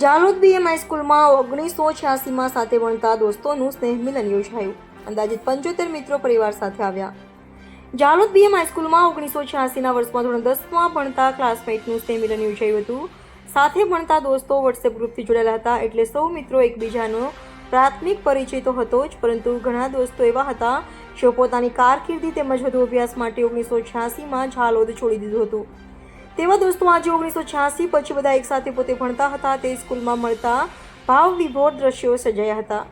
Jhalod BMI સ્કૂલમાં ઓગણીસો છ્યાસીમાં સાથે ભણતા દોસ્તોનું સ્નેહ મિલન યોજાયું. અંદાજિત પંચોતેર મિત્રો પરિવાર સાથે આવ્યા. જાલોદ બીએમ હાઈસ્કૂલમાં ઓગણીસો છ્યાસીના વર્ષમાં ધોરણ દસમાં ભણતા ક્લાસમેટનું સ્નેહ મિલન યોજાયું હતું. સાથે ભણતા દોસ્તો વોટ્સએપ ગ્રુપથી જોડાયેલા હતા એટલે સૌ મિત્રો એકબીજાનો પ્રાથમિક પરિચય તો હતો જ, પરંતુ ઘણા દોસ્તો એવા હતા જેઓ પોતાની કારકિર્દી તેમજ વધુ અભ્યાસ માટે ઓગણીસો છ્યાસીમાં ઝાલોદ છોડી દીધું હતું. તેવા દોસ્તો, આજે ઓગણીસો છ્યાસી પછી બધા એકસાથે પોતે ભણતા હતા. તે સ્કૂલમાં મળતા ભાવ વિભોર દ્રશ્યો સજાયા હતા.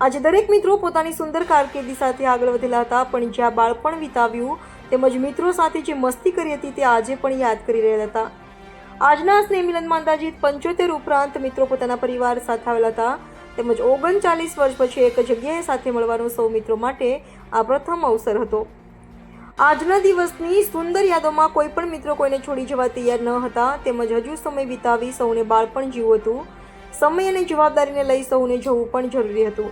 આજે દરેક મિત્રો પોતાની સુંદર કારકિર્દી સાથે આગળ વધેલા હતા, પણ જ્યાં બાળપણ વિતાવ્યું તેમજ મિત્રો સાથે જે મસ્તી કરી હતી તે આજે પણ યાદ કરી રહ્યા હતા. આજના સ્નેહ મિલનમાં અંદાજિત પંચોતેર ઉપરાંત મિત્રો પોતાના પરિવાર સાથે આવેલા હતા તેમજ ઓગણચાલીસ વર્ષ પછી એક જગ્યાએ સાથે મળવાનો સૌ મિત્રો માટે આ પ્રથમ અવસર હતો. આજના દિવસની સુંદર યાદોમાં કોઈ પણ મિત્રો કોઈને છોડી જવા તૈયાર ન હતા, તેમજ હજુ સમય વિતાવી સૌને બાળપણ જીવવું હતું. સમય અને જવાબદારીને લઈ સૌને જવું પણ જરૂરી હતું.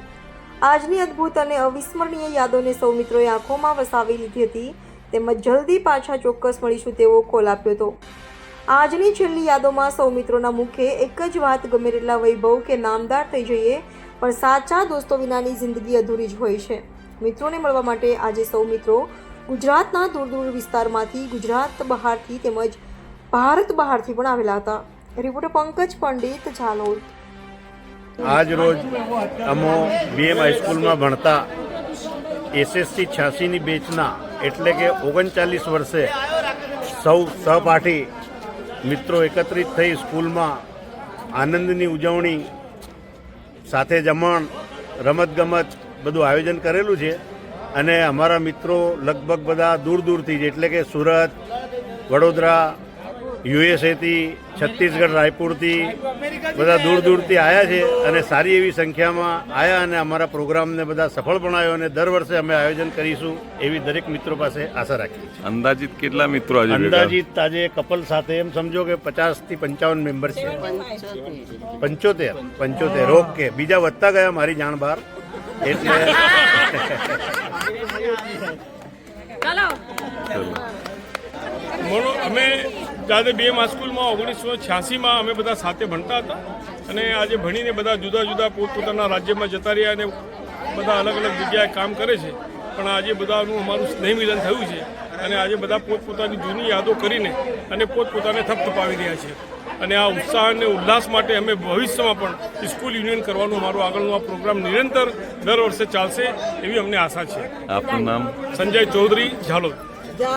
આજની અદ્ભુત અને અવિસ્મરણીય યાદોને સૌ મિત્રોએ આંખોમાં વસાવી લીધી હતી, તેમજ જલ્દી પાછા ચોક્કસ મળીશું તેવો કોલ આપ્યો હતો. આજની છેલ્લી યાદોમાં સૌ મિત્રોના મુખે એક જ વાત ગમે તેટલા વૈભવ કે નામદાર થઈ જઈએ, પણ સાચા દોસ્તો વિનાની જિંદગી અધૂરી જ હોય છે. મિત્રોને મળવા માટે આજે સૌ મિત્રો ગુજરાતના દૂર દૂર વિસ્તારમાંથી ગુજરાત બહારથી તેમજ ભારત બહારથી પણ આવેલા હતા. રિપોર્ટર પંકજ પંડિત ઝાલોદ. આજ રોજ અમો બીએમ હાઈસ્કૂલમાં ભણતા એસએસસી છ્યાસીની બેચના એટલે કે ઓગણચાલીસ વર્ષે સૌ સહપાઠી મિત્રો એકત્રિત થઈ સ્કૂલમાં આનંદની ઉજવણી સાથે જમણ, રમતગમત બધું આયોજન કરેલું છે. અને અમારા મિત્રો લગભગ બધા દૂર દૂરથી જ એટલે કે સુરત વડોદરા યુએસએથી છત્તીસગઢ રાયપુરથી બધા દૂર દૂરથી આવ્યા છે અને સારી એવી સંખ્યામાં આવ્યા અને અમારા પ્રોગ્રામને બધા સફળ બનાવ્યો અને દર વર્ષે અમે આયોજન કરીશું એવી દરેક મિત્રો પાસે આશા રાખીએ છીએ. અંદાજિત કેટલા મિત્રો આજે અંદાજિત આજે કપલ સાથે એમ સમજો કે પચાસથી પંચાવન મેમ્બર છે. પંચોતેર. પંચોતેર. ઓકે. બીજા વધતા ગયા મારી જાણ બહાર. એટલે અમે જાતે બે મા સ્કૂલમાં ઓગણીસો છ્યાસીમાં અમે બધા સાથે ભણતા હતા અને આજે ભણીને બધા જુદા જુદા પોતપોતાના રાજ્યમાં જતા રહ્યા અને બધા અલગ અલગ જગ્યાએ કામ કરે છે. પણ આજે બધાનું અમારું સ્નેહ મિલન થયું છે અને આજે બધા પોતપોતાની જૂની યાદો કરીને અને પોતપોતાને થપથપાવી રહ્યા છે. અને આ ઉત્સાહ અને ઉલ્લાસ માટે અમે ભવિષ્યમાં પણ સ્કૂલ યુનિયન કરવાનો અમારો આગળનો આ પ્રોગ્રામ નિરંતર દર વર્ષે ચાલશે એવી અમને આશા છે. આપનું નામ? સંજય ચૌધરી ઝાલોદ.